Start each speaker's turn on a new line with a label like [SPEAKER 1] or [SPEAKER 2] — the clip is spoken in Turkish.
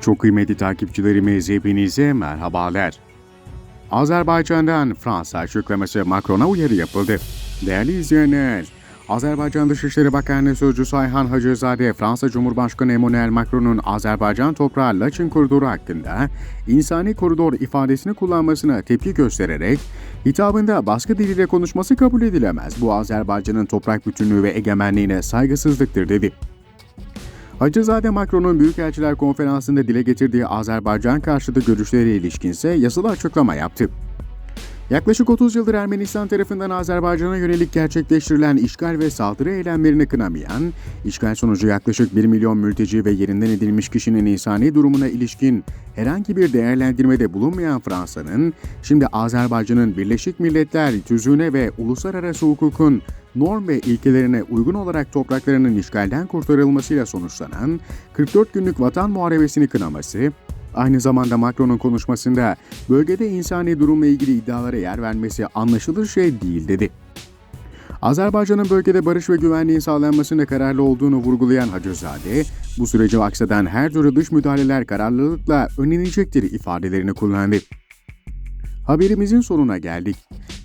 [SPEAKER 1] Çok kıymetli takipçilerimiz hepinize merhabalar. Azerbaycan'dan Fransa açıklaması Macron'a uyarı yapıldı. Değerli izleyenler, Azerbaycan Dışişleri Bakanlığı Sözcüsü Ayhan Hacızade, Fransa Cumhurbaşkanı Emmanuel Macron'un Azerbaycan toprağı Laçin koridoru hakkında insani koridor ifadesini kullanmasına tepki göstererek hitabında baskı diliyle konuşması kabul edilemez. Bu Azerbaycan'ın toprak bütünlüğü ve egemenliğine saygısızlıktır dedi. Hacızade Macron'un Büyükelçiler Konferansı'nda dile getirdiği Azerbaycan karşıtı görüşlere ilişkinse yazılı açıklama yaptı. Yaklaşık 30 yıldır Ermenistan tarafından Azerbaycan'a yönelik gerçekleştirilen işgal ve saldırı eylemlerini kınamayan, işgal sonucu yaklaşık 1 milyon mülteci ve yerinden edilmiş kişinin insani durumuna ilişkin herhangi bir değerlendirmede bulunmayan Fransa'nın, şimdi Azerbaycan'ın Birleşik Milletler tüzüğüne ve uluslararası hukukun norm ve ilkelerine uygun olarak topraklarının işgalden kurtarılmasıyla sonuçlanan 44 günlük vatan muharebesini kınaması, Aynı zamanda Macron'un konuşmasında bölgede insani durumla ilgili iddialara yer vermesi anlaşılır şey değil dedi. Azerbaycan'ın bölgede barış ve güvenliğin sağlanmasında kararlı olduğunu vurgulayan Hacızade, bu süreci aksadan her türlü dış müdahaleler kararlılıkla önlenecektir ifadelerini kullandı. Haberimizin sonuna geldik.